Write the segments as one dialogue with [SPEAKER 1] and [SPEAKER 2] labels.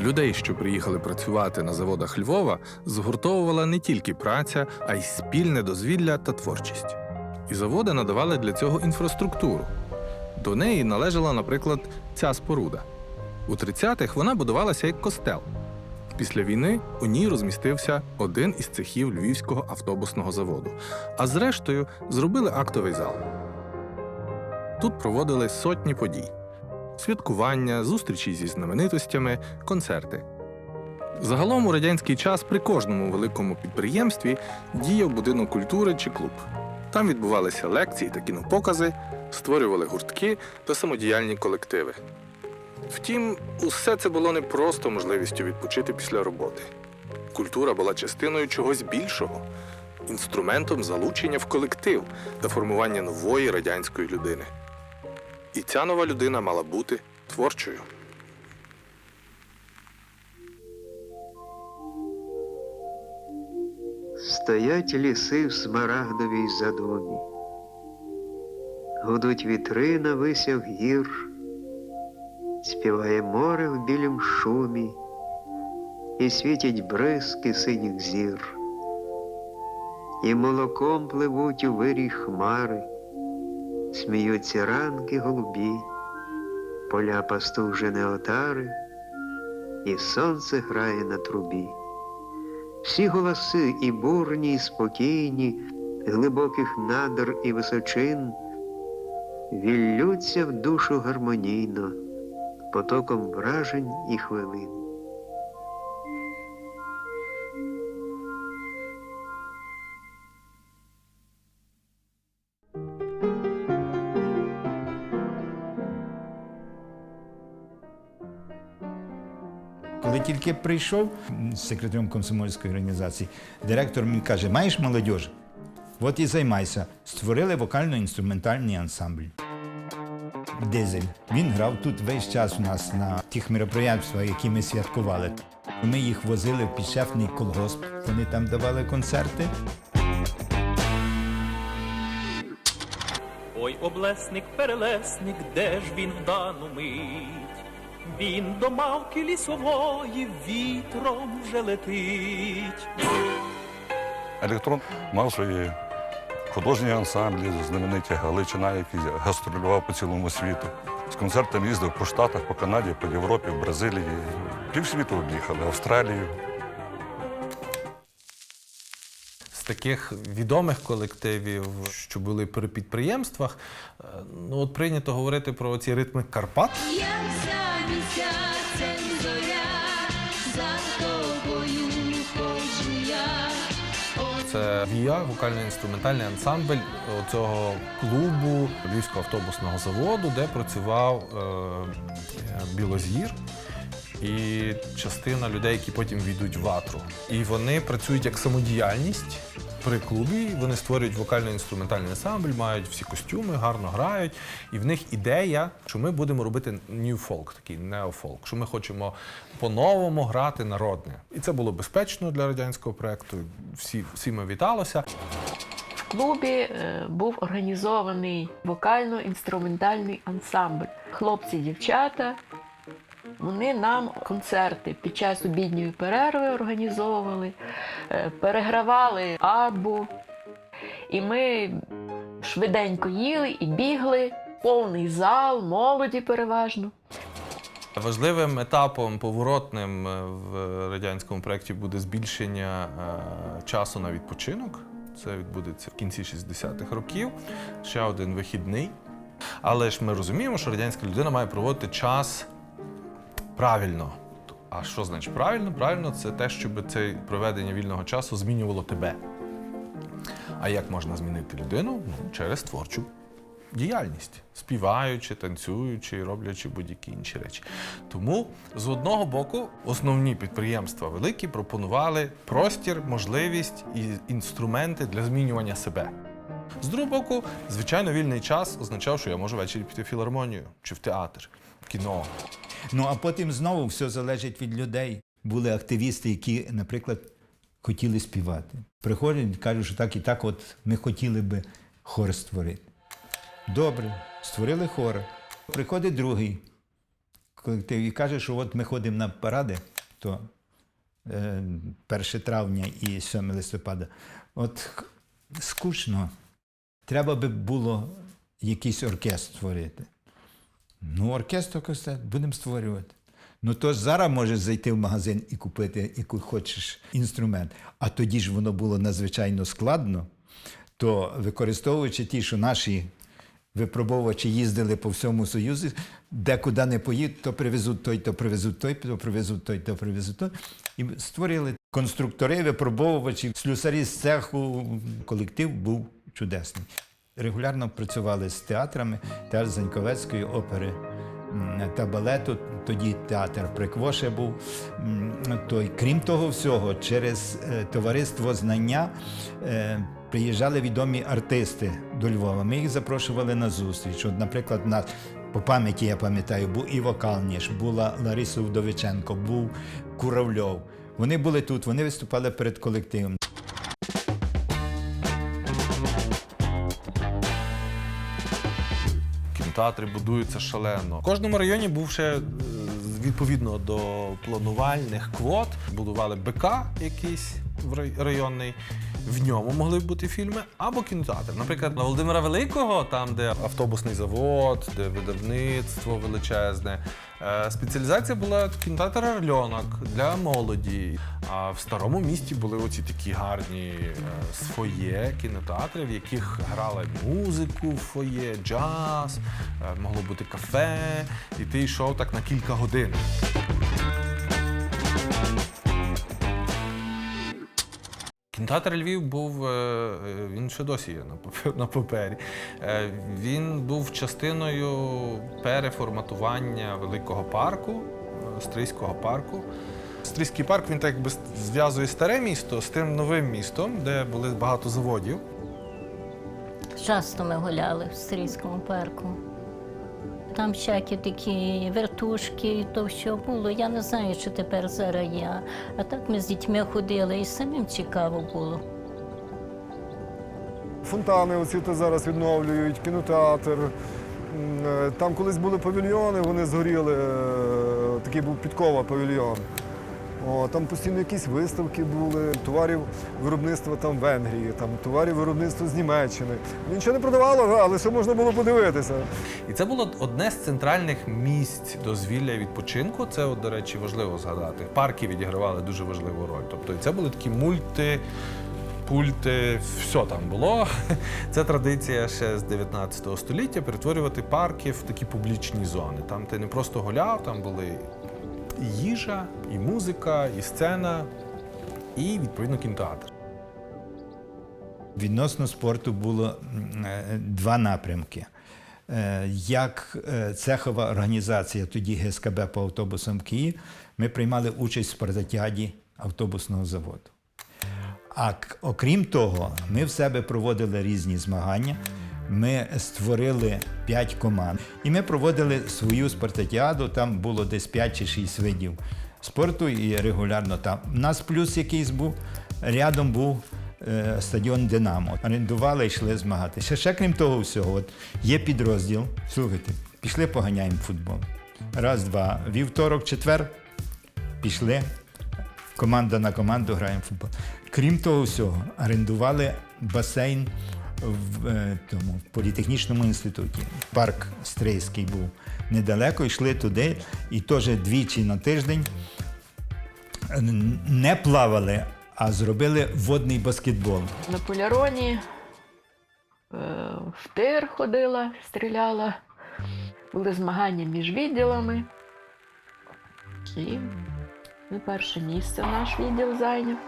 [SPEAKER 1] Людей, що приїхали працювати на заводах Львова, згуртовувала не тільки праця, а й спільне дозвілля та творчість. І заводи надавали для цього інфраструктуру. До неї належала, наприклад, ця споруда. У 30-х вона будувалася як костел. Після війни у ній розмістився один із цехів Львівського автобусного заводу, а зрештою зробили актовий зал. Тут проводили сотні подій: святкування, зустрічі зі знаменитостями, концерти. Загалом у радянський час при кожному великому підприємстві діяв будинок культури чи клуб. Там відбувалися лекції та кінопокази, створювали гуртки та самодіяльні колективи. Втім, усе це було не просто можливістю відпочити після роботи. Культура була частиною чогось більшого, інструментом залучення в колектив та формування нової радянської людини. І ця нова людина мала бути творчою.
[SPEAKER 2] Стоять ліси в смарагдовій задумі, гудуть вітри на висях гір, співає море в білім шумі, і світять бризки синіх зір, і молоком пливуть у вирій хмари, сміються ранки голубі, поля пастужини отари, і сонце грає на трубі. Всі голоси і бурні, і спокійні, глибоких надр і височин, віллються в душу гармонійно, потоком вражень і хвилин.
[SPEAKER 3] Коли тільки прийшов секретарем комсомольської організації, директор мені каже: маєш молодіж? От і займайся. Створили вокально-інструментальний ансамбль. Дизель. Він грав тут весь час у нас на тих мероприятствах, які ми святкували. Ми їх возили в підшефний колгосп, вони там давали концерти.
[SPEAKER 4] Ой, облесник, перелесник, де ж він в дану мить? Він до мавки лісової вітром вже летить.
[SPEAKER 5] Електрон мав свої художні ансамблі, знамениті Галичина, який гастролював по цілому світу. З концертами їздив по Штатах, по Канаді, по Європі, в Бразилії. Півсвіту об'їхали, Австралію.
[SPEAKER 1] З таких відомих колективів, що були при підприємствах, е, ну от прийнято говорити про ці ритми Карпат. Це ВІА, вокально-інструментальний ансамбль цього клубу Львівського автобусного заводу, де працював е, е, Білозір і частина людей, які потім війдуть в ватру. І вони працюють як самодіяльність. При клубі вони створюють вокально-інструментальний ансамбль, мають всі костюми, гарно грають. І в них ідея, що ми будемо робити folk, такий неофолк, що ми хочемо по-новому грати народне. І це було безпечно для радянського проєкту. Всі, всіми віталося.
[SPEAKER 6] В клубі е, був організований вокально-інструментальний ансамбль. Хлопці, дівчата. Вони нам концерти під час обідньої перерви організовували, е, перегравали абу. І ми швиденько їли і бігли, повний зал, молоді переважно.
[SPEAKER 1] Важливим етапом поворотним е, в радянському проєкті буде збільшення е, часу на відпочинок. Це відбудеться в кінці 60-х років. Ще один вихідний. Але ж ми розуміємо, що радянська людина має проводити час правильно. А що значить правильно? Правильно це те, щоб це проведення вільного часу змінювало тебе. А як можна змінити людину? Ну, через творчу діяльність, співаючи, танцюючи, роблячи будь-які інші речі. Тому з одного боку основні підприємства великі пропонували простір, можливість і інструменти для змінювання себе. З другого боку, звичайно, вільний час означав, що я можу ввечері піти в філармонію чи в театр, в кіно.
[SPEAKER 3] Ну а потім знову все залежить від людей. Були активісти, які, наприклад, хотіли співати. Приходять кажуть, що так і так, от ми хотіли би хор створити. Добре, створили хор. Приходить другий. колектив і каже, що от ми ходимо на паради, то е, 1 травня і 7 листопада. От скучно. Треба би було якийсь оркестр створити. Ну, оркестр костет будемо створювати. Ну то ж зараз можеш зайти в магазин і купити яку хочеш інструмент. А тоді ж воно було надзвичайно складно, то використовуючи ті, що наші випробовувачі їздили по всьому Союзу, де куди не поїдуть, то привезуть той, то привезуть той, то привезуть той, то привезуть той. І створили конструктори, випробовувачі, слюсарі з цеху. Колектив був чудесний. Регулярно працювали з театрами, театр Заньковецької опери та балету. Тоді театр Приквоше був. Той, крім того всього, через е, товариство знання е, приїжджали відомі артисти до Львова. Ми їх запрошували на зустріч. От, наприклад, у нас по пам'яті я пам'ятаю, був Іво Калніш, була Лариса Вдовиченко, був Куравльов. Вони були тут, вони виступали перед колективом.
[SPEAKER 1] Кінотеатри будуються шалено. В кожному районі був ще е, відповідно до планувальних квот. Будували БК якийсь в районний. В ньому могли б бути фільми або кінотеатр. Наприклад, на Володимира Великого, там, де автобусний завод, де видавництво величезне. е, Спеціалізація була кінотеатр Орльонок для молоді. А в старому місті були оці такі гарні е, сфоє кінотеатри, в яких грали музику фоє, джаз, е, могло бути кафе, і ти йшов так на кілька годин. Кінотеатр Львів був, е, е, він ще досі є на папері. Е, Він був частиною переформатування великого парку, Стрийського парку. Стрийський парк він так якби зв'язує старе місто з тим новим містом, де були багато заводів.
[SPEAKER 7] Часто ми гуляли в Стрійському парку. Там всякі такі вертушки, і то все було. Я не знаю, що тепер зараз є. А так ми з дітьми ходили і самим цікаво було.
[SPEAKER 8] Фонтани оці то зараз відновлюють, кінотеатр. Е, Там колись були павільйони, вони згоріли. е, Такий був підкова павільйон. О, там постійно якісь виставки були, товарів виробництва там Венгрії, там товарів виробництва з Німеччини. Нічого не продавало, але все можна було подивитися.
[SPEAKER 1] І це було одне з центральних місць дозвілля і відпочинку. Це, от, до речі, важливо згадати. Парки відігравали дуже важливу роль. Тобто це були такі мульти. Пульти, все там було. Це традиція ще з 19 століття перетворювати парки в такі публічні зони. Там ти не просто гуляв, там були і їжа, і музика, і сцена, і відповідно кінотеатр.
[SPEAKER 3] Відносно спорту було е, два напрямки. Е, Як е, цехова організація, тоді ГСКБ по автобусам Київ, ми приймали участь в спартакіаді автобусного заводу. А окрім того, ми в себе проводили різні змагання. Ми створили п'ять команд. І ми проводили свою спартакіаду. Там було десь 5 чи 6 видів спорту і регулярно там. У нас плюс якийсь був. Рядом був е, стадіон Динамо. Орендували, йшли змагатися. Ще крім того всього, от є підрозділ. Слухайте, пішли поганяємо футбол. Раз, два. Вівторок, четвер пішли. Команда на команду граємо футбол. Крім того всього, орендували басейн в е, тому в політехнічному інституті. Парк Стрийський був недалеко, йшли туди і теж двічі на тиждень не плавали, а зробили водний баскетбол.
[SPEAKER 6] На поляроні е, в тир ходила, стріляла. Були змагання між відділами. І перше місце наш відділ зайняв.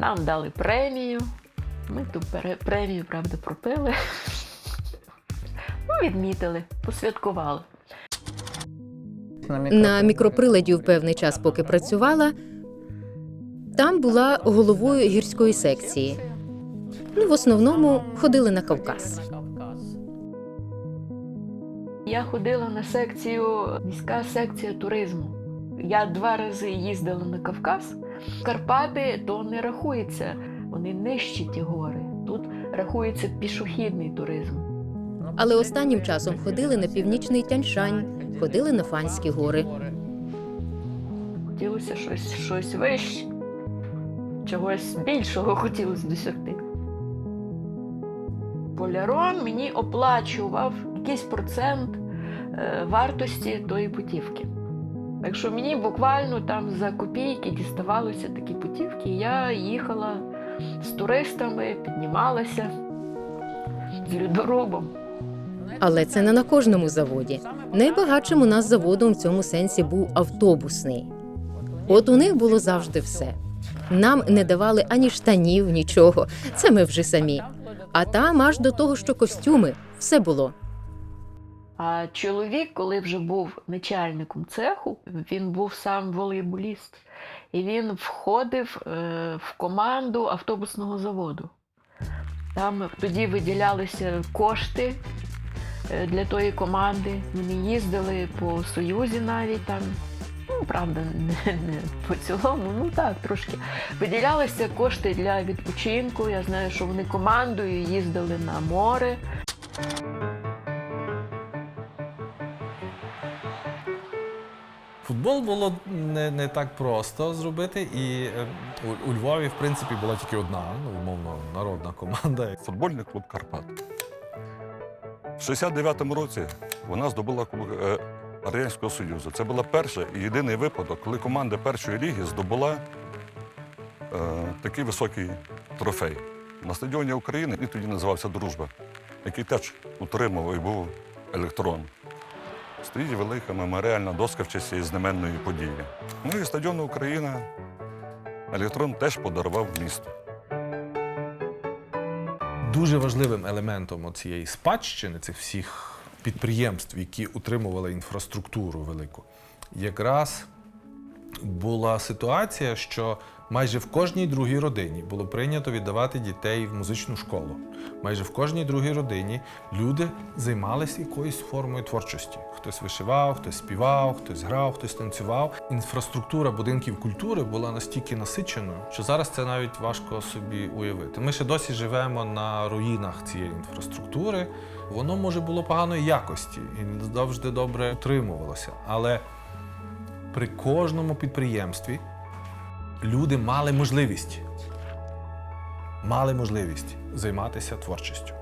[SPEAKER 6] Нам дали премію. Ми ту премію, правда, пропили. Ну, відмітили, посвяткували.
[SPEAKER 9] На мікроприладі в певний час, поки працювала, там була головою гірської секції. Ну, в основному ходили на Кавказ.
[SPEAKER 6] Я ходила на секцію, міська секція туризму. Я два рази їздила на Кавказ. Карпати то не рахується, вони ті гори. Тут рахується пішохідний туризм.
[SPEAKER 9] Але останнім часом ходили на північний Тяньшань, ходили на Фанські гори.
[SPEAKER 6] Хотілося щось, щось вище, чогось більшого хотілося досягти. Полярон мені оплачував якийсь процент е, вартості тої путівки. Так що мені буквально там за копійки діставалося такі путівки, і я їхала з туристами, піднімалася з людорубом.
[SPEAKER 9] Але це не на кожному заводі. Найбагатшим у нас заводом в цьому сенсі був автобусний. От у них було завжди все. Нам не давали ані штанів, нічого. Це ми вже самі. А там аж до того, що костюми, все було.
[SPEAKER 6] А чоловік, коли вже був начальником цеху, він був сам волейболіст, і він входив е, в команду автобусного заводу. Там тоді виділялися кошти е, для тої команди. Вони їздили по Союзі навіть там. Ну, правда, не, не по цілому, ну так, трошки. Виділялися кошти для відпочинку. Я знаю, що вони командою їздили на море.
[SPEAKER 1] Футбол було не, не так просто зробити, і е, у, у Львові, в принципі, була тільки одна, ну, умовно, народна команда.
[SPEAKER 5] Футбольний клуб Карпат. В 69-му році вона здобула е, Радянського Союзу. Це була перша і єдиний випадок, коли команда першої ліги здобула е, такий високий трофей. На стадіоні України і тоді називався Дружба, який теж утримував і був електрон. Стоїть велика меморіальна доска в часі знаменної події. Ну і стадіон Україна електрон теж подарував місту.
[SPEAKER 1] Дуже важливим елементом цієї спадщини цих всіх підприємств, які утримували інфраструктуру велику, якраз була ситуація, що майже в кожній другій родині було прийнято віддавати дітей в музичну школу. Майже в кожній другій родині люди займалися якоюсь формою творчості. Хтось вишивав, хтось співав, хтось грав, хтось танцював. Інфраструктура будинків культури була настільки насиченою, що зараз це навіть важко собі уявити. Ми ще досі живемо на руїнах цієї інфраструктури. Воно може було поганої якості і не завжди добре утримувалося. Але при кожному підприємстві люди мали можливість, мали можливість займатися творчістю.